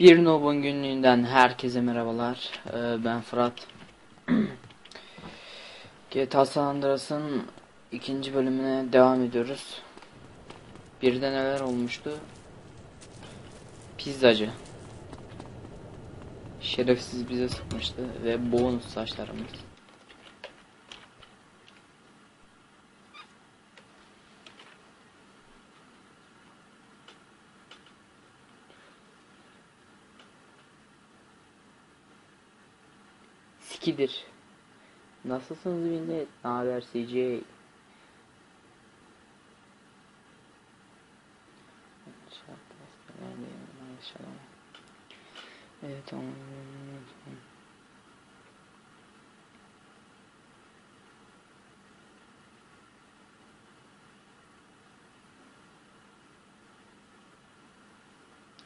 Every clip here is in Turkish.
Bir Nob'un günlüğünden herkese merhabalar. Ee, ben Fırat. GTA San Andreas'ın ikinci bölümüne devam ediyoruz. Birde neler olmuştu? Pizzacı. Şerefsiz bize sıkmıştı ve bonus saçlarımız. Sikidir. Nasılsınız millet? Ne haber CJ? Evet tamam.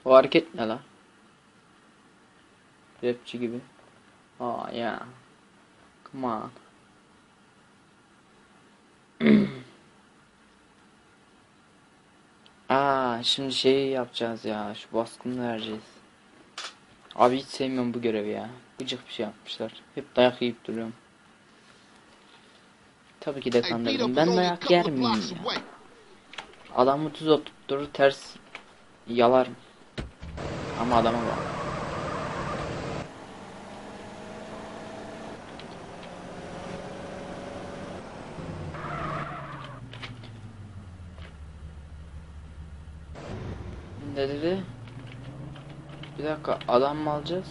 O hareket ne la? Rapçi gibi. Oh yeah. Come on. Aa, şimdi şey yapacağız ya. Şu baskını vereceğiz. Abi hiç sevmiyorum bu görevi ya. Gıcık bir şey yapmışlar. Hep dayak yiyip duruyorum. Tabii ki de kandırdım. Ben dayak yer miyim ya? Adamı tuz oturtturur ters yalarım. Ama adama bak. Ne dedi? Bir dakika adam mı alacağız?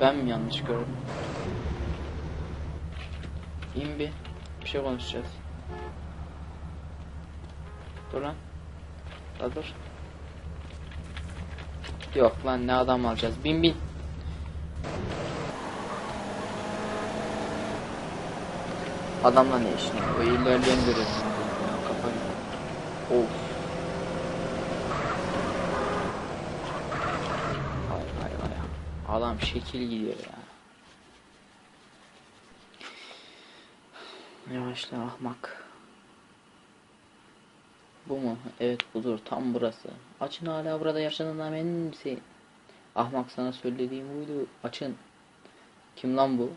Ben mi yanlış gördüm? İn bir. Bir şey konuşacağız. Dur lan. La dur. Yok lan ne adam alacağız. Bin bin. Adamla ne işin? O ilerleyen görevini. Kafayı. Of. Hay hay hay. Adam şekil gidiyor ya. Yavaşla ahmak. Bu mu? Evet budur. Tam burası. Açın hala burada yaşadığından emin misin? Ahmak sana söylediğim buydu. Açın. Kim lan bu?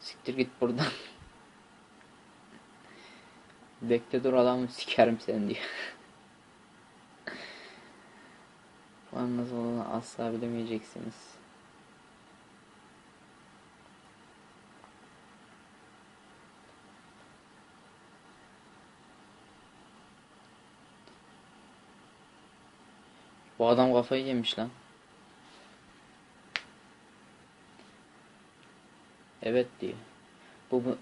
Siktir git buradan. Bekle dur adam sikerim seni diyor. Nasıl olduğunu asla bilemeyeceksiniz. Bu adam kafayı yemiş lan. Evet diyor. Bu bu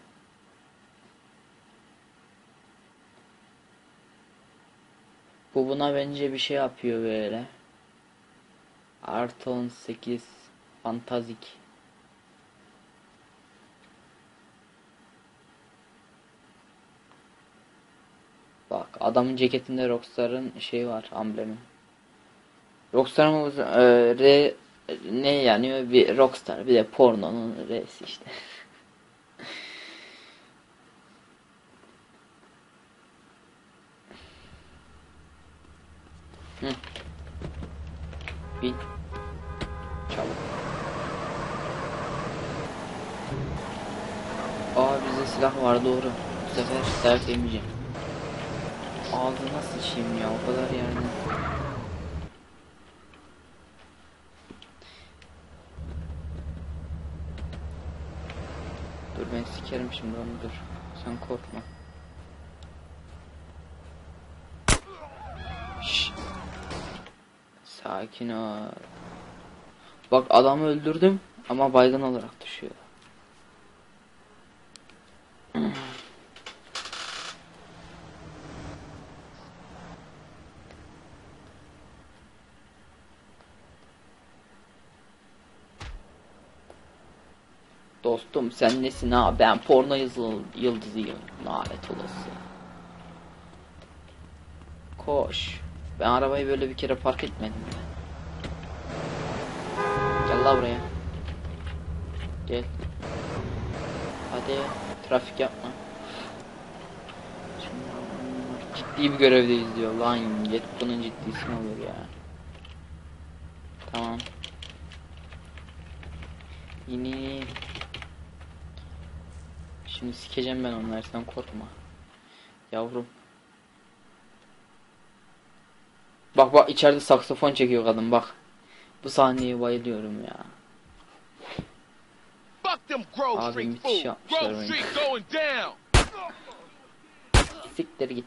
Bu buna bence bir şey yapıyor böyle. Artı 18 fantazik. Bak adamın ceketinde Rockstar'ın şeyi var amblemi. Rockstar mı bu- e, R ne yanıyor bir Rockstar bir de pornonun R'si işte. Hı. Var doğru. Bu sefer dayak yemeyeceğim. Ağzına sıçayım ya o kadar yani. Dur ben sikerim şimdi onu dur. Sen korkma. Şşş. Sakin ol. Bak adamı öldürdüm ama baygın olarak Dostum sen nesin ha? Ben porno yıldızı- yıldızıyım. Lanet olası. Koş. Ben arabayı böyle bir kere park etmedim. Gel la buraya. Gel. Hadi trafik yapma. Ciddi bir görevdeyiz diyor. Lan yet bunun ciddisi mi olur ya? Tamam. Yine Şimdi sikeceğim ben onları sen korkma. Yavrum. Bak bak içeride saksafon çekiyor kadın bak. Bu sahneye bayılıyorum ya. Abi müthiş yapmışlar beni. Siktir git.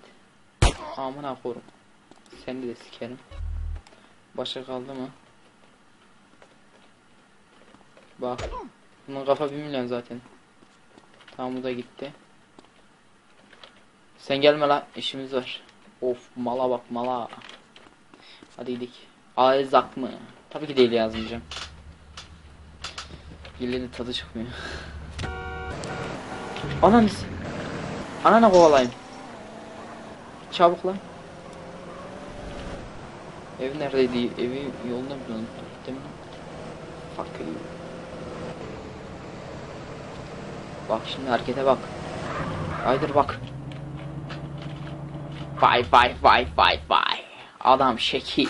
Amına korum. Seni de sikerim. Başka kaldı mı? Bak. Bunun kafa 1 milyon zaten. Tamam bu da gitti. Sen gelme lan işimiz var. Of mala bak mala. Hadi gidik. Aizak mı? Tabii ki değil yazmayacağım. Gillenin tadı çıkmıyor. Ananız. Anana kovalayayım. Çabuk lan. Ev neredeydi? Evi yolunda mı unuttum? Değil mi? Fuck you. Bak şimdi harekete bak. Haydır bak. Vay vay vay vay vay. Adam şekil.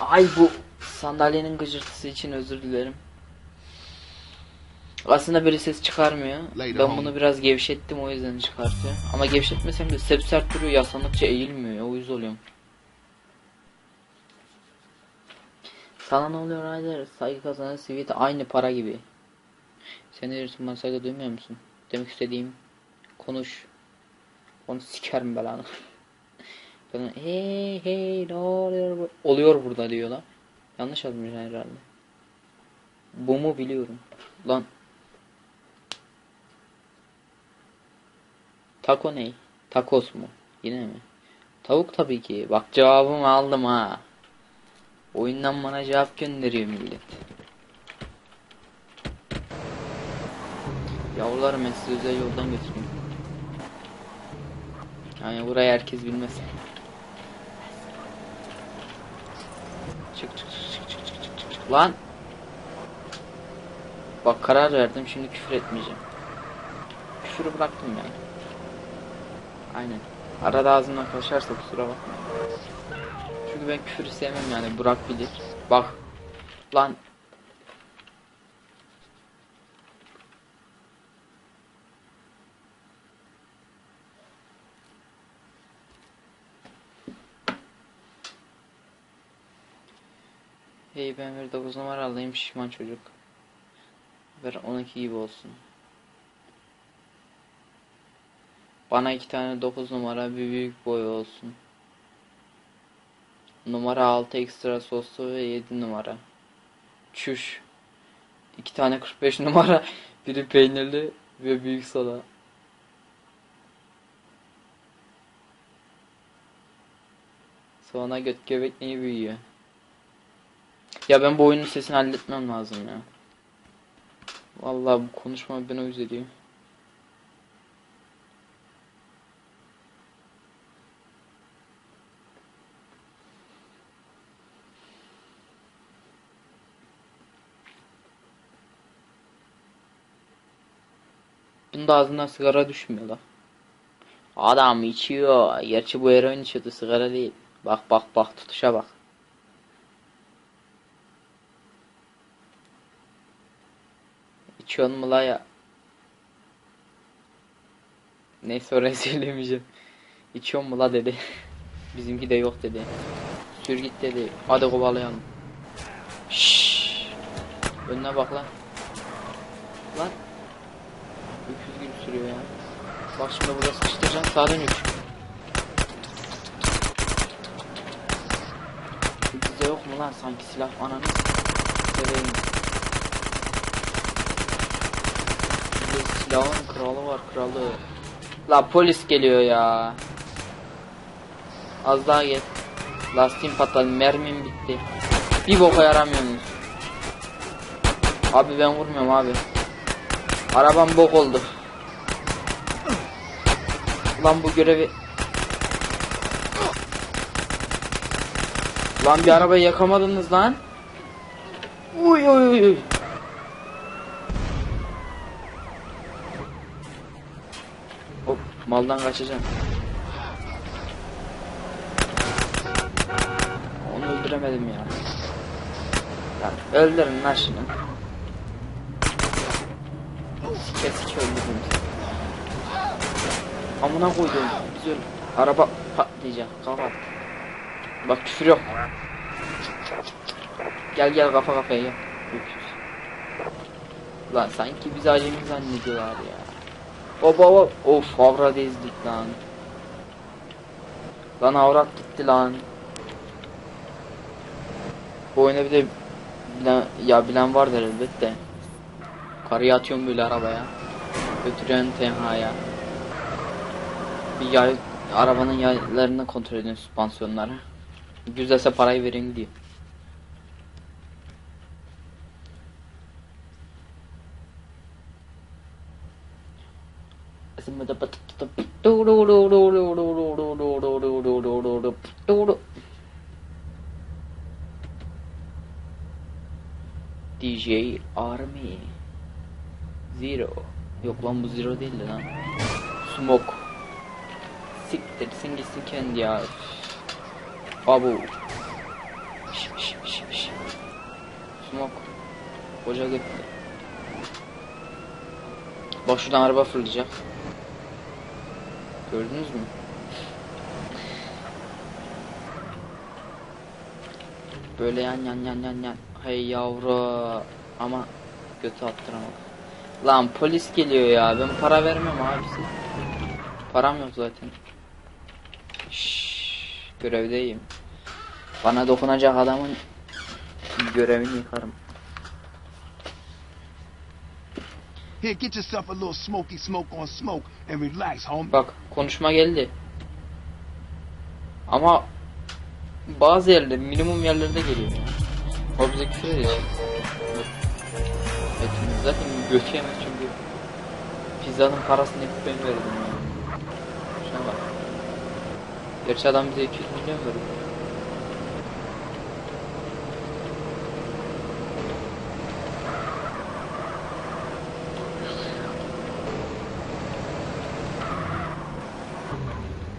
Ay bu sandalyenin gıcırtısı için özür dilerim. Aslında böyle ses çıkarmıyor. Ben bunu biraz gevşettim o yüzden çıkartıyor. Ama gevşetmesem de sep sert duruyor yaslandıkça eğilmiyor. O yüz oluyorum. Sana ne oluyor Ryder? Saygı kazanan sivit aynı para gibi. Sen de bana saygı duymuyor musun? Demek istediğim konuş. Onu sikerim belanı. Ben hey hey ne oluyor? Oluyor burada diyor lan. Yanlış yazmış herhalde. Bu mu biliyorum. Lan. Taco ne? Tacos mu? Yine mi? Tavuk tabii ki. Bak cevabımı aldım ha. Oyundan bana cevap gönderiyor millet. Yavrularım ben sizi özel yoldan götüreyim. Yani burayı herkes bilmez. Çık çık çık çık çık çık çık çık. Lan. Bak karar verdim şimdi küfür etmeyeceğim. Küfürü bıraktım yani. Aynen. Arada ağzımdan kaçarsa kusura bakma. Çünkü ben küfürü sevmem yani Burak bilir. Bak. Lan. Hey ben bir 9 numaralıyım şişman çocuk. Ver 12 gibi olsun. Bana iki tane 9 numara bir büyük boy olsun. Numara 6 ekstra soslu ve 7 numara. Çüş. İki tane 45 numara. Biri peynirli ve büyük soda. Sonra göt göbek neyi büyüyor? Ya ben bu oyunun sesini halletmem lazım ya. Vallahi bu konuşma beni uyuz ediyor. Bunun da ağzından sigara düşmüyor la. Adam içiyor. Gerçi bu eroin içiyordu sigara değil. Bak bak bak tutuşa bak. İçiyor mu la ya? Neyse orayı söylemeyeceğim. İçiyor mu la dedi. Bizimki de yok dedi. Sür git dedi. Hadi kovalayalım. Şşş. Önüne bak lan. Lan. Öküz gibi sürüyor ya. Bak şimdi burada sıkıştıracaksın sağdan üç. Bizde yok mu lan sanki silah ananı seveyim. Silahın kralı var kralı. La polis geliyor ya. Az daha gel. Lastiğim patladı mermim bitti. Bir boka yaramıyorsunuz. Abi ben vurmuyorum abi. Arabam bok oldu. Lan bu görevi... Lan bir arabayı yakamadınız lan. Uy uy uy uy. Hop Maldan kaçacağım. Onu öldüremedim ya. Ya öldürün lan şunu. Kesik öldürdüm. Amına koydum. Güzel. Araba patlayacak. Kapat. Bak küfür yok. Gel gel kafa kafaya gel. Lan sanki biz acemi zannediyorlar ya. Baba baba. Of avrat ezdik lan. Lan avrat gitti lan. Bu oyuna bir de bilen, ya bilen vardır elbette. Karıya atıyorum böyle arabaya. Götürüyorsun tenhaya. Bir yay, arabanın yaylarını kontrol ediyorsun süspansiyonları. Güzelse parayı verin diyor. DJ Army. Zero. Yok lan bu Zero değildi lan. Smoke. Siktirsin gitsin kendi ya. Abu Şş, şş, şş, şş. Smoke. Koca gitti Bak şuradan araba fırlayacak Gördünüz mü? Böyle yan yan yan yan yan. Hey yavru. Ama götü attıramadım. Lan polis geliyor ya. Ben para vermem abisi. Param yok zaten. Şşş, görevdeyim. Bana dokunacak adamın görevini yıkarım. Here, get yourself a little smoky smoke on smoke and relax, homie. Bak konuşma geldi. Ama bazı yerlerde minimum yerlerde geliyor. O bize küfür. Etimiz zaten götü yemez çünkü pizzanın parasını hep ben verdim ya. Şuna bak. Gerçi adam bize 200 milyon veriyor.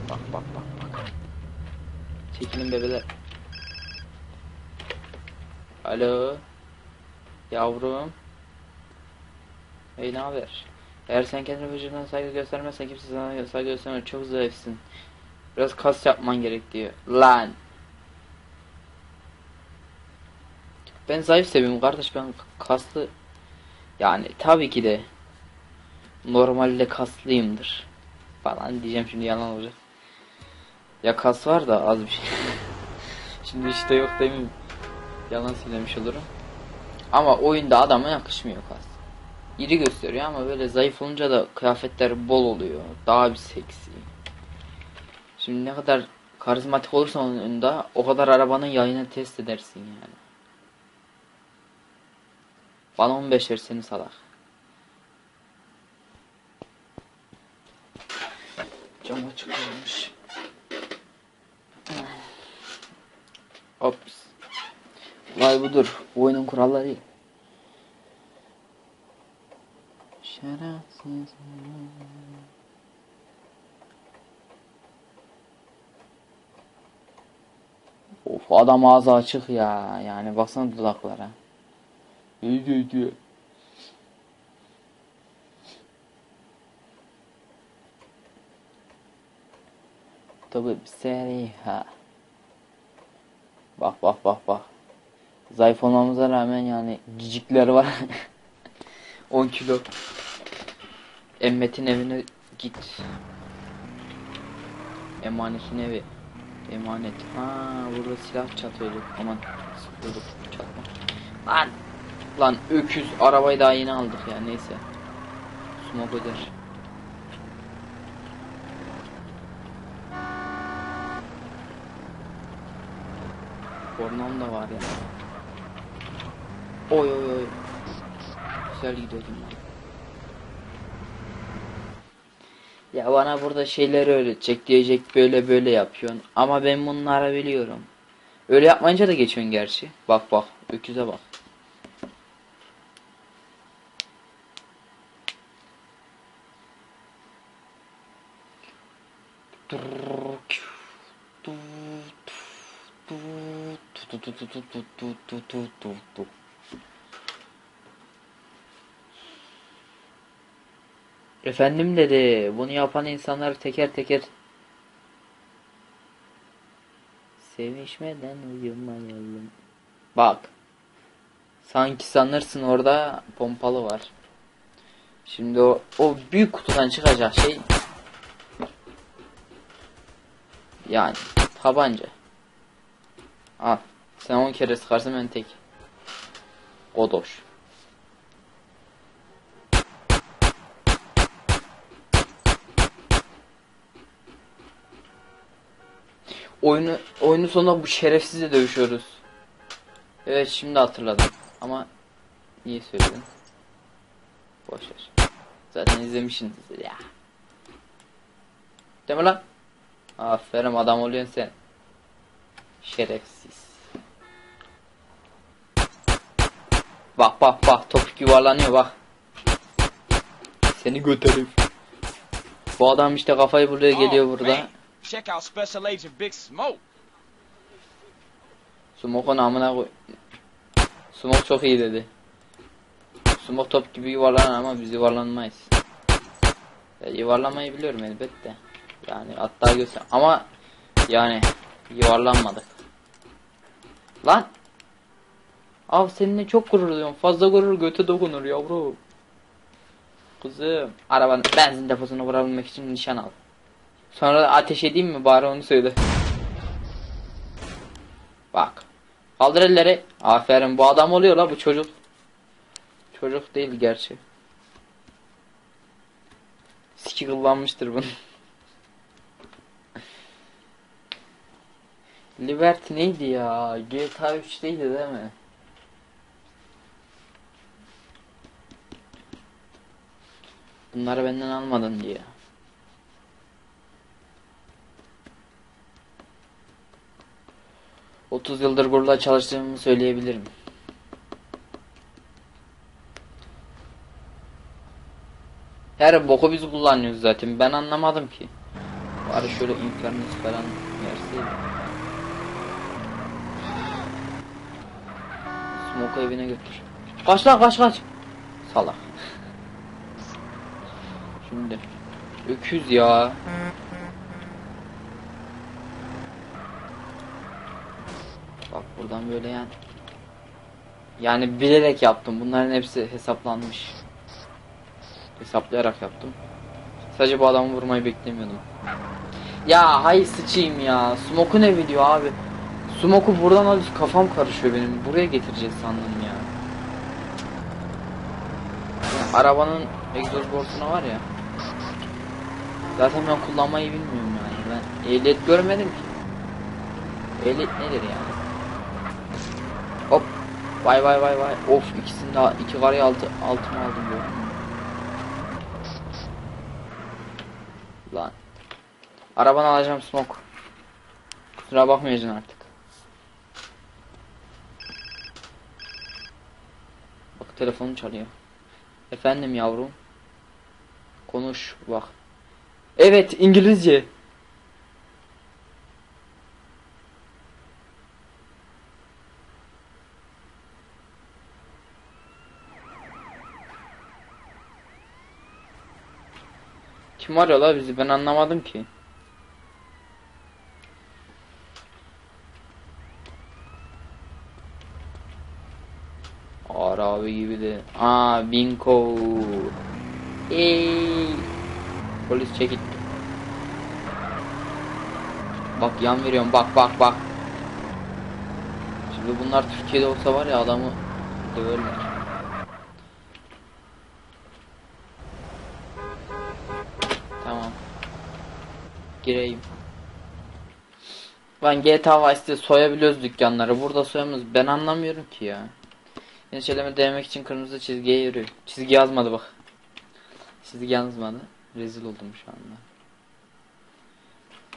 Bak bak bak bak. Çekilin bebeler. Alo. Yavrum. Hey ne haber? Eğer sen kendine vücuduna saygı göstermezsen kimse sana saygı göstermez. Çok zayıfsın. Biraz kas yapman gerek. Lan. Ben zayıf seviyorum kardeş ben kaslı yani tabii ki de normalde kaslıyımdır falan diyeceğim şimdi yalan olacak. Ya kas var da az bir şey. Şimdi işte yok demeyeyim. Yalan söylemiş olurum. Ama oyunda adama yakışmıyor kas. İri gösteriyor ama böyle zayıf olunca da kıyafetler bol oluyor. Daha bir seksi. Şimdi ne kadar karizmatik olursan onun önünde o kadar arabanın yayını test edersin yani. Bana 15 ver seni salak. Cam açık Vay budur. Bu oyunun kuralları. Şerefsiz. Of adam ağzı açık ya. Yani baksana dudaklara. İyi diyor. Tabi seriha. Bak bak bak bak. Zayıf olmamıza rağmen yani cicikler var. 10 kilo. Emmet'in evine git. Emanetin evi. Emanet. Ha burada silah çatıyorduk. Aman sıkıyorduk. Çatma. Lan. Lan öküz. Arabayı daha yeni aldık ya neyse. Smoke öder. Kornam da var ya. Oy oy oy. Güzel gidiyordum ben. Ya bana burada şeyleri öğretecek diyecek böyle böyle yapıyorsun. Ama ben bunları biliyorum. Öyle yapmayınca da geçiyorsun gerçi. Bak bak öküze bak. Efendim dedi. Bunu yapan insanlar teker teker Sevişmeden uyumayalım. Bak. Sanki sanırsın orada pompalı var. Şimdi o, o büyük kutudan çıkacak şey yani tabanca. Al. Sen 10 kere sıkarsın ben tek. Godoş. Oyunu oyunun sonunda bu şerefsizle dövüşüyoruz. Evet şimdi hatırladım. Ama niye söyledin? Boş ver. Zaten izlemişsinizdir ya. Mi lan? Aferin adam oluyorsun sen. Şerefsiz. Bak bak bak topuk yuvarlanıyor bak. Seni götürüp. Bu adam işte kafayı buraya geliyor burada. Check out Special Agent Big Smoke. Smoke'un amına koy. Smoke çok iyi dedi. Smoke top gibi yuvarlanan ama biz yuvarlanmayız. Ya, yuvarlanmayı biliyorum elbette. Yani hatta göster ama yani yuvarlanmadık. Lan! Av seninle çok gurur duyuyorum. Fazla gurur göte dokunur yavrum. Kızım. Arabanın benzin deposunu vurabilmek için nişan al. Sonra ateş edeyim mi bari onu söyle. Bak. Kaldır elleri. Aferin bu adam oluyor la bu çocuk. Çocuk değil gerçi. Siki kullanmıştır bunu. Liberty neydi ya? GTA 3'teydi değil mi? Bunları benden almadın diye. Otuz yıldır burada çalıştığımı söyleyebilirim. Her boku biz kullanıyoruz zaten. Ben anlamadım ki. Bari şöyle Infernus falan verseydi. Smoke evine götür. Kaç lan kaç kaç. Salak. Şimdi. Öküz ya. Bak buradan böyle yani. Yani bilerek yaptım. Bunların hepsi hesaplanmış. Hesaplayarak yaptım. Sadece bu adamı vurmayı beklemiyordum. Ya hay sıçayım ya. Smoke'u ne video abi? Smoke'u buradan alıp kafam karışıyor benim. Buraya getireceğiz sandım ya. Ya arabanın egzoz borsuna var ya. Zaten ben kullanmayı bilmiyorum yani. Ben ehliyet görmedim ki. Ehliyet nedir yani? Vay vay vay vay. Of ikisini de iki karayı altı altıma aldım mü? Lan. Arabanı alacağım smoke. Kusura bakmayacaksın artık. Bak telefonu çalıyor. Efendim yavrum. Konuş bak. Evet İngilizce. Kim arıyor la bizi ben anlamadım ki. Arabi gibi de. Aa Binko. Ey. Polis çekil. Bak yan veriyorum bak bak bak. Şimdi bunlar Türkiye'de olsa var ya adamı döverler. Tamam. Gireyim. Ben GTA Vice'de soyabiliyoruz dükkanları. Burada soyamıyoruz. Ben anlamıyorum ki ya. Endişeleme denemek için kırmızı çizgiye yürü. Çizgi yazmadı bak. Çizgi yazmadı. Rezil oldum şu anda.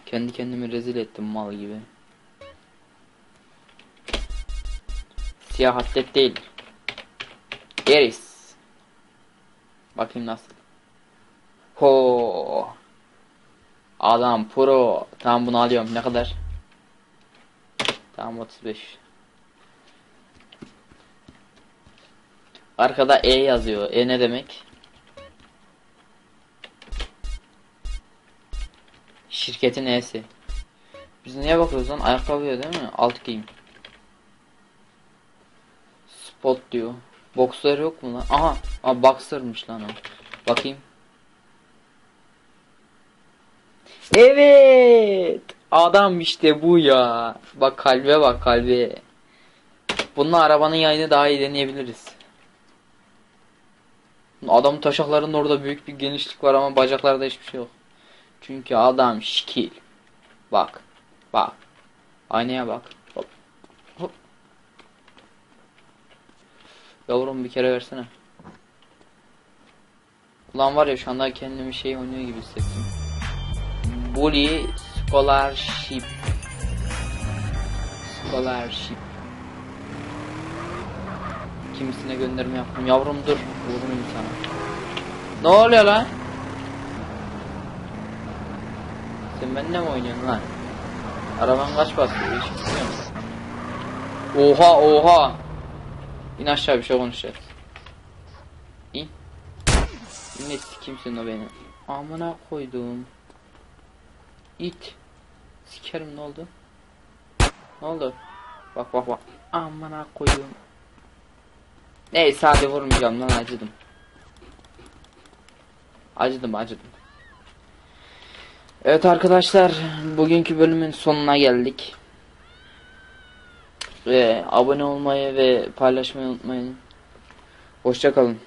Kendi kendimi rezil ettim mal gibi. Siyah atlet değil. Eris. Bakayım nasıl. Ho. Adam pro. Tamam bunu alıyorum. Ne kadar? Tamam 35. Arkada E yazıyor. E ne demek? Şirketin E'si. Biz neye bakıyoruz lan? Ayakkabı diyor değil mi? Alt giyim. Spot diyor. Boxer yok mu lan? Aha. Aa, boxer'mış lan o. Bakayım. Evet. Adam işte bu ya. Bak kalbe bak kalbe. Bununla arabanın yayını daha iyi deneyebiliriz. Adam taşaklarının orada büyük bir genişlik var ama bacaklarda hiçbir şey yok. Çünkü adam şikil. Bak. Bak. Aynaya bak. Hop. Hop. Yavrum bir kere versene. Ulan var ya şu anda kendimi şey oynuyor gibi hissettim. Bully Scholarship. Scholarship. Kimisine gönderme yaptım. Yavrum dur. Vururum sana. Ne oluyor lan? Sen benimle mi oynuyorsun lan? Araban kaç basıyor? Hiç bilmiyorum. Oha oha. İn aşağı bir şey konuşacağız. İn. Ne kimsin o beni? Amına koydum. İt. Sikerim ne oldu? Ne oldu? Bak bak bak. Amına koydum. Neyse hadi vurmayacağım lan acıdım. Acıdım acıdım. Evet arkadaşlar bugünkü bölümün sonuna geldik. Ve abone olmayı ve paylaşmayı unutmayın. Hoşçakalın.